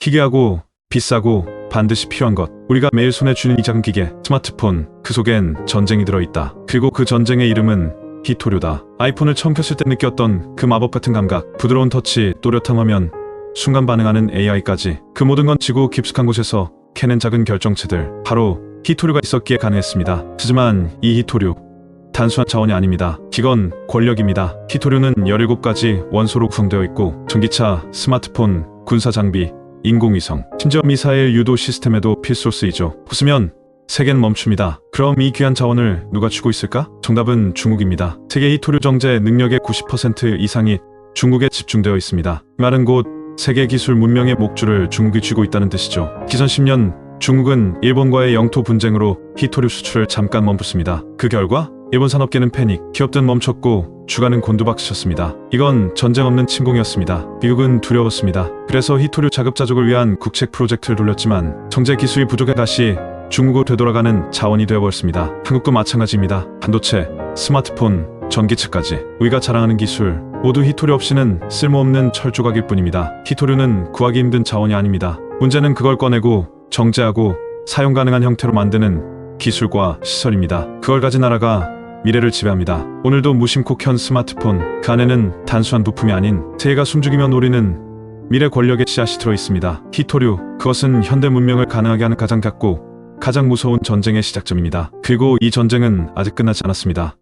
희귀하고 비싸고 반드시 필요한 것. 우리가 매일 손에 쥐는 이 작은 기계, 스마트폰. 그 속엔 전쟁이 들어있다. 그리고 그 전쟁의 이름은 히토류다. 아이폰을 처음 켰을 때 느꼈던 그 마법 같은 감각, 부드러운 터치, 또렷한 화면, 순간 반응하는 AI까지 그 모든 건 지구 깊숙한 곳에서 캐낸 작은 결정체들 바로 히토류가 있었기에 가능했습니다. 하지만 이 히토류 단순한 자원이 아닙니다. 기건, 권력입니다. 히토류는 17가지 원소로 구성되어 있고 전기차, 스마트폰, 군사 장비, 인공위성, 심지어 미사일 유도 시스템에도 필수로 쓰이죠. 없으면 세계는 멈춥니다. 그럼 이 귀한 자원을 누가 쥐고 있을까? 정답은 중국입니다. 세계 히토류 정제 능력의 90% 이상이 중국에 집중되어 있습니다. 이 말은 곧 세계 기술 문명의 목줄을 중국이 쥐고 있다는 뜻이죠. 기선 10년 중국은 일본과의 영토 분쟁으로 히토류 수출을 잠깐 멈췄습니다. 그 결과 일본 산업계는 패닉, 기업들은 멈췄고 주가는 곤두박치셨습니다. 이건 전쟁 없는 침공이었습니다. 미국은 두려웠습니다. 그래서 히토류 자급자족을 위한 국책 프로젝트를 돌렸지만 정제 기술이 부족해 다시 중국으로 되돌아가는 자원이 되어버렸습니다. 한국도 마찬가지입니다. 반도체, 스마트폰, 전기차까지 우리가 자랑하는 기술 모두 히토류 없이는 쓸모없는 철조각일 뿐입니다. 히토류는 구하기 힘든 자원이 아닙니다. 문제는 그걸 꺼내고 정제하고 사용 가능한 형태로 만드는 기술과 시설입니다. 그걸 가진 나라가 미래를 지배합니다. 오늘도 무심코 켠 스마트폰 그 안에는 단순한 부품이 아닌 세계가 숨죽이며 노리는 미래 권력의 씨앗이 들어 있습니다. 히토류 그것은 현대 문명을 가능하게 하는 가장 작고 가장 무서운 전쟁의 시작점입니다. 그리고 이 전쟁은 아직 끝나지 않았습니다.